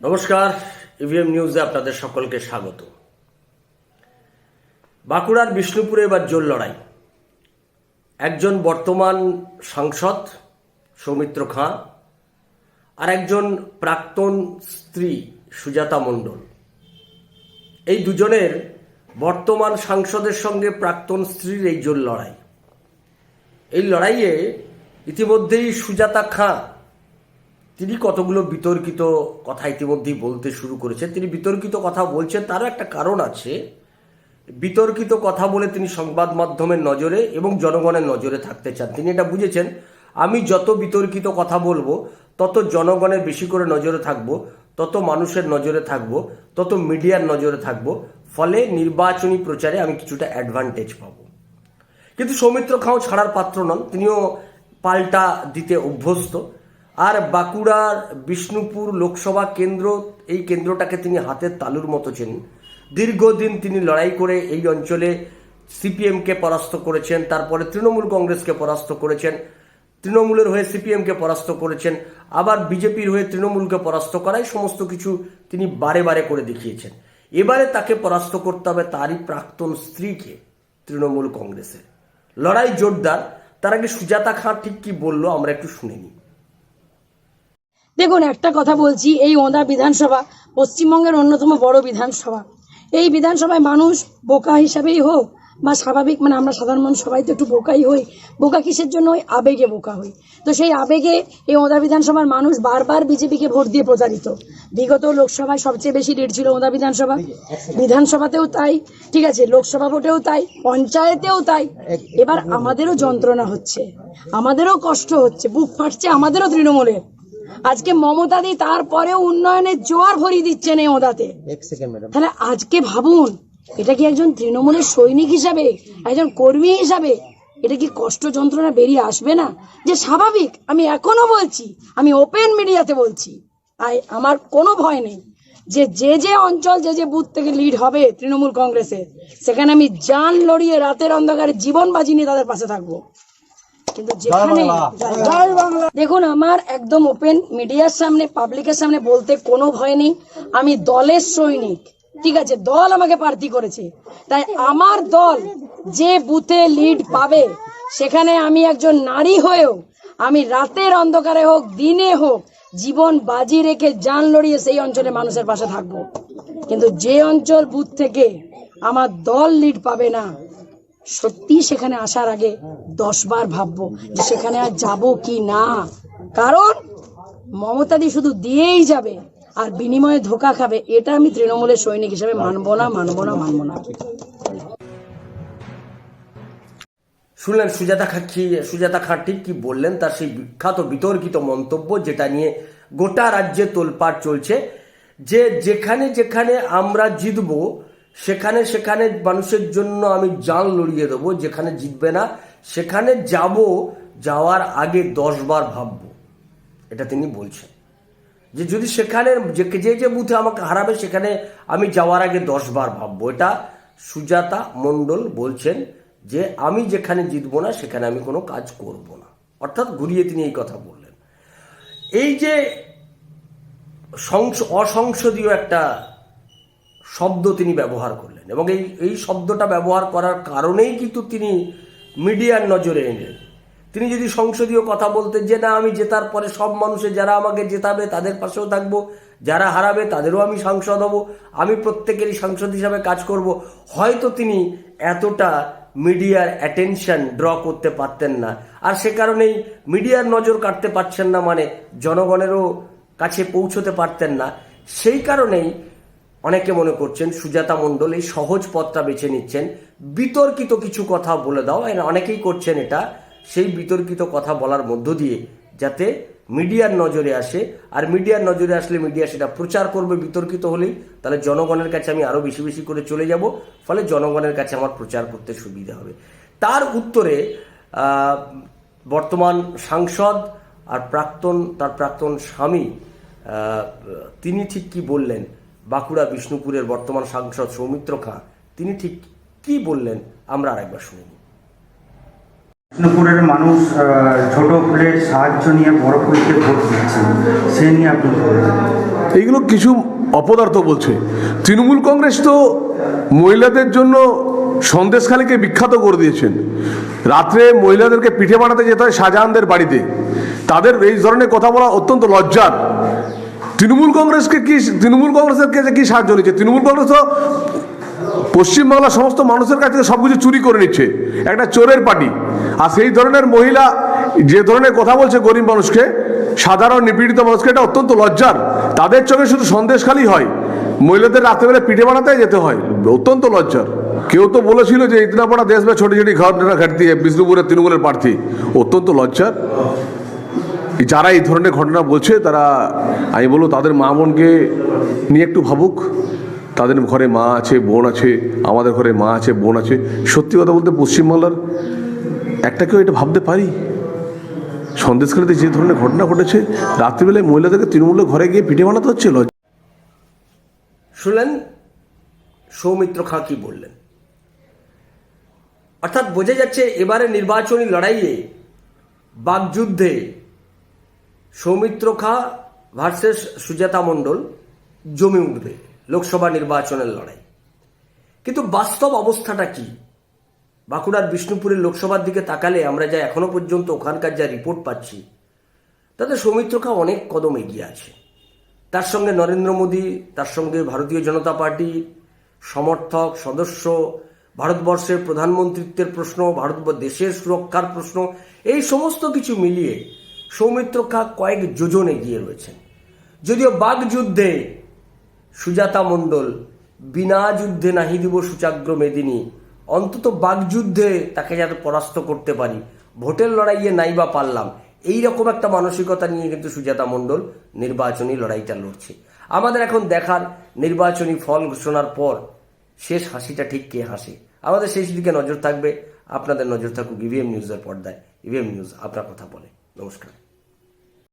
নমস্কার ইভিএম নিউজে আপনাদের সকলকে স্বাগত। বাঁকুড়ার বিষ্ণুপুরে এবার জোর লড়াই। একজন বর্তমান সাংসদ সৌমিত্র খাঁ আর একজন প্রাক্তন স্ত্রী সুজাতা মণ্ডল। এই দুজনের বর্তমান সাংসদের সঙ্গে প্রাক্তন স্ত্রীর এই জোর লড়াই। এই লড়াইয়ে ইতিমধ্যেই সুজাতা খাঁ তিনি কতগুলো বিতর্কিত কথা ইতিমধ্যেই বলতে শুরু করেছেন। তিনি বিতর্কিত কথা বলছেন, তারও একটা কারণ আছে। বিতর্কিত কথা বলে তিনি সংবাদ মাধ্যমের নজরে এবং জনগণের নজরে থাকতে চান। তিনি এটা বুঝেছেন, আমি যত বিতর্কিত কথা বলব, তত জনগণের বেশি করে নজরে থাকব, তত মানুষের নজরে থাকব, তত মিডিয়ার নজরে থাকব, ফলে নির্বাচনী প্রচারে আমি কিছুটা অ্যাডভান্টেজ পাবো। কিন্তু সৌমিত্র খাঁও ছাড়ার পাত্র নন, তিনিও পাল্টা দিতে অভ্যস্ত। আর বাঁকুড়ার বিষ্ণুপুর লোকসভা কেন্দ্র, এই কেন্দ্রটাকে তিনি হাতের তালুর মতো চেনেন। দীর্ঘদিন তিনি লড়াই করে এই অঞ্চলে সিপিএমকে পরাস্ত করেছেন, তারপরে তৃণমূল কংগ্রেসকে পরাস্ত করেছেন, তৃণমূলের হয়ে সিপিএমকে পরাস্ত করেছেন, আবার বিজেপির হয়ে তৃণমূলকে পরাস্ত করাই সমস্ত কিছু তিনি বারে বারে করে দেখিয়েছেন। এবারে তাকে পরাস্ত করতে হবে তারই প্রাক্তন স্ত্রীকে তৃণমূল কংগ্রেসের। লড়াই জোরদার, তার আগে সুজাতা খাঁ ঠিক কি বলল আমরা একটু শুনে নিই। দেখুন, একটা কথা বলছি, এই ওঁদা বিধানসভা পশ্চিমবঙ্গের অন্যতম বড় বিধানসভা। এই বিধানসভায় মানুষ বোকা হিসাবেই হোক বা স্বাভাবিক মানে আমরা সাধারণ মানুষ সবাই তো একটু বোকাই হই। বোকা কিসের জন্য ওই আবেগে বোকা হই? তো সেই আবেগে এই ওঁদা বিধানসভার মানুষ বারবার বিজেপিকে ভোট দিয়ে প্রচারিত বিগত লোকসভায় সবচেয়ে বেশি লিড ছিল ওঁদা বিধানসভা। বিধানসভাতেও তাই, ঠিক আছে, লোকসভা ভোটেও তাই, পঞ্চায়েতেও তাই। এবার আমাদেরও যন্ত্রণা হচ্ছে, আমাদেরও কষ্ট হচ্ছে, বুক ফাটছে আমাদেরও তৃণমূলের। আজকে মমতা দি তারপরেও উন্নয়নের জোয়ার ভরিয়ে দিচ্ছেন এই ওদাতে। তাহলে আজকে ভাবুন এটা কি একজন তৃণমূলের সৈনিক হিসাবে একজন কর্মী হিসাবে এটা কি কষ্ট যন্ত্রণা বেরিয়ে আসবে না? যে স্বাভাবিক আমি এখনও বলছি আমি ওপেন মিডিয়াতে বলছি আই আমার কোনো ভয় নেই। যে যে যে অঞ্চল যে যে বুথ থেকে লিড হবে তৃণমূল কংগ্রেসের সেখানে আমি জান লড়িয়ে রাতের অন্ধকারে জীবন বাজি নিয়ে তাদের পাশে থাকব। কিন্তু যেখানে দেখুন আমার একদম ওপেন মিডিয়ার সামনে পাবলিকের সামনে বলতে কোনো ভয় নেই। আমি দলের সৈনিক ঠিক আছে? দল আমাকে প্রার্থী করেছে। তাই আমার দল যে বুথে লিড পাবে সেখানে আমি একজন নারী হয়েও আমি রাতের অন্ধকারে হোক দিনে হোক জীবন বাজি রেখে জান লড়িয়ে সেই অঞ্চলে মানুষের পাশে থাকব। কিন্তু যে অঞ্চল বুথ থেকে আমার দল লিড পাবে না সত্যি সেখানে আসার আগে দশ বার ভাববো যে সেখানে আর যাব কি না। কারণ মমতাদি শুধু দিয়েই যাবে আর বিনিময়ে ধোকা খাবে, এটা আমি তৃণমূলের সৈনিক হিসেবে মানবো না মানবো না মানবো না। শুনলেন সুজাতা খাঁ কি, সুজাতা খাঁ ঠিক কি বললেন তার সেই বিখ্যাত, বিতর্কিত মন্তব্য যেটা নিয়ে গোটা রাজ্যে তোলপাড় চলছে যে যেখানে যেখানে আমরা জিতবো সেখানে সেখানে মানুষের জন্য আমি জান লড়িয়ে দেবো, যেখানে জিতবে না, সেখানে যাব, যাওয়ার আগে দশ বার ভাববো। এটা তিনি বলছেন। যে যদি সেখানে যে যে যে বুথে আমাকে হারাবে, সেখানে আমি যাওয়ার আগে দশ বার ভাববো। এটা সুজাতা মণ্ডল বলছেন যে, আমি যেখানে জিতবো না, সেখানে আমি কোনো কাজ করব না। অর্থাৎ ঘুরিয়ে তিনি এই কথা বললেন। এই যে সংস- অসংসদীয় একটা শব্দ তিনি ব্যবহার করলেন। এবং এই এই শব্দটা ব্যবহার করার কারণেই কিন্তু তিনি মিডিয়ার নজরে এলেন। তিনি যদি সংসদীয় কথা বলতেন যে, না, আমি জেতার পরে সব মানুষের যারা আমাকে জেতাবে তাদের পাশেও থাকব, যারা হারাবে তাদেরও আমি সাংসদ হব, আমি প্রত্যেকেরই সাংসদ হিসাবে কাজ করব। হয়তো তিনি এতটা মিডিয়ার অ্যাটেনশন ড্র করতে পারতেন না। আর সে কারণেই মিডিয়ার নজর কাটতে পারছেন না মানে জনগণেরও কাছে পৌঁছতে পারতেন না। সেই কারণেই অনেকে মনে করছেন সুজাতা মণ্ডল এই সহজ পথটা বেছে নিচ্ছেন। বিতর্কিত কিছু কথা বলে দাও। অনেকেই করছেন এটা। সেই বিতর্কিত কথা বলার মধ্য দিয়ে যাতে মিডিয়ার নজরে আসে। আর মিডিয়ার নজরে আসলে মিডিয়া সেটা প্রচার করবে বিতর্কিত হলেই। তাহলে জনগণের কাছে আমি আরও বেশি বেশি করে চলে যাব। ফলে জনগণের কাছে আমার প্রচার করতে সুবিধা হবে। তার উত্তরে বর্তমান সাংসদ আর প্রাক্তন, তার প্রাক্তন স্বামী তিনি ঠিক কি বললেন? বাঁকুড়া বিষ্ণুপুরের বর্তমান সাংসদ সৌমিত্র খাঁ তিনি ঠিক কি বললেন আমরা আরেকবার শুনে নিই। বিষ্ণুপুরের মানুষ আহ, ছোট ফুলের সাহায্য নিয়ে বড় ফুলকে ভোট দিচ্ছে সে নিয়ে আপনি এইগুলো কিছু অপদার্থ বলছে। তৃণমূল কংগ্রেস তো মহিলাদের জন্য সন্দেশখালীকে বিখ্যাত করে দিয়েছেন। রাত্রে মহিলাদেরকে পিঠে বানাতে যেতে হয় শাহজাহানদের বাড়িতে। তাদের এই ধরনের কথা বলা অত্যন্ত লজ্জার। তৃণমূল কংগ্রেসকে কি, তৃণমূল কংগ্রেসের কাছে কি সাহায্য নিচ্ছে? তৃণমূল কংগ্রেস পশ্চিমবাংলার সমস্ত মানুষের কাছ থেকে সবকিছু চুরি করে নিচ্ছে। একটা চোরের পার্টি। আর সেই ধরনের মহিলা, যে ধরনের কথা বলছে গরিব মানুষকে, সাধারণ নিপীড়িত মানুষকে, এটা অত্যন্ত লজ্জার। তাদের চোখে শুধু সন্দেশখালি হয়। মহিলাদের রাত্রেবেলা পিঠে বানাতে যেতে হয়। অত্যন্ত লজ্জার। কেউ তো বলেছিল যে ইতনা দেশ বা ছোটি ছোটি ঘটনা ঘাটতি বিষ্ণুপুরের তৃণমূলের প্রার্থী। অত্যন্ত লজ্জার। যারা এই ধরনের ঘটনা বলছে, তারা, আমি বলব তাদের মা বোনকে নিয়ে একটু ভাবুক। তাদের ঘরে মা আছে, বোন আছে, আমাদের ঘরে মা আছে, বোন আছে। সত্যি কথা বলতে পশ্চিমবাংলার একটা কেউ এটা ভাবতে পারি। সন্দেশখালীতে যে ধরনের ঘটনা ঘটেছে, রাত্রিবেলায় মহিলাদেরকে তৃণমূলের ঘরে গিয়ে পিঠে বানাতে হচ্ছে, লজ্জা। শুনলেন? সৌমিত্র খাঁ কি বললেন? অর্থাৎ বোঝা যাচ্ছে এবারে নির্বাচনী লড়াইয়ে বাকযুদ্ধে সৌমিত্র খা ভার্সেস সুজাতা মণ্ডল জমে উঠবে লোকসভা নির্বাচনের লড়াই। কিন্তু বাস্তব অবস্থাটা কি? বাঁকুড়ার বিষ্ণুপুরের লোকসভার দিকে তাকালে আমরা যা এখনও পর্যন্ত ওখানকার যা রিপোর্ট পাচ্ছি, তাতে সৌমিত্র খা অনেক কদম এগিয়ে আছে। তার সঙ্গে নরেন্দ্র মোদী, তার সঙ্গে ভারতীয় জনতা পার্টি, সমর্থক, সদস্য, ভারতবর্ষের প্রধানমন্ত্রিত্বের প্রশ্ন ভারত দেশের সুরক্ষার প্রশ্ন, এই সমস্ত কিছু মিলিয়ে সৌমিত্র খা কয়েক যোজন এগিয়ে রয়েছেন। যদিও বাগযুদ্ধে সুজাতা মণ্ডল বিনা যুদ্ধে নাহি দিব সুচাগ্র মেদিনী, অন্তত বাগযুদ্ধে তাকে যাতে পরাস্ত করতে পারি, ভোটের লড়াইয়ে নাই বা পারলাম, এই রকম একটা মানসিকতা নিয়ে কিন্তু সুজাতা মণ্ডল নির্বাচনী লড়াইটা লড়ছে। আমাদের এখন দেখার নির্বাচনী ফল ঘোষণার পর শেষ হাসিটা ঠিক কে হাসে? আমাদের শেষ দিকে নজর থাকবে। আপনাদের নজর থাকুক ইভিএম নিউজের পর্দায়। ইভিএম নিউজ আপনার কথা বলে। নমস্কার।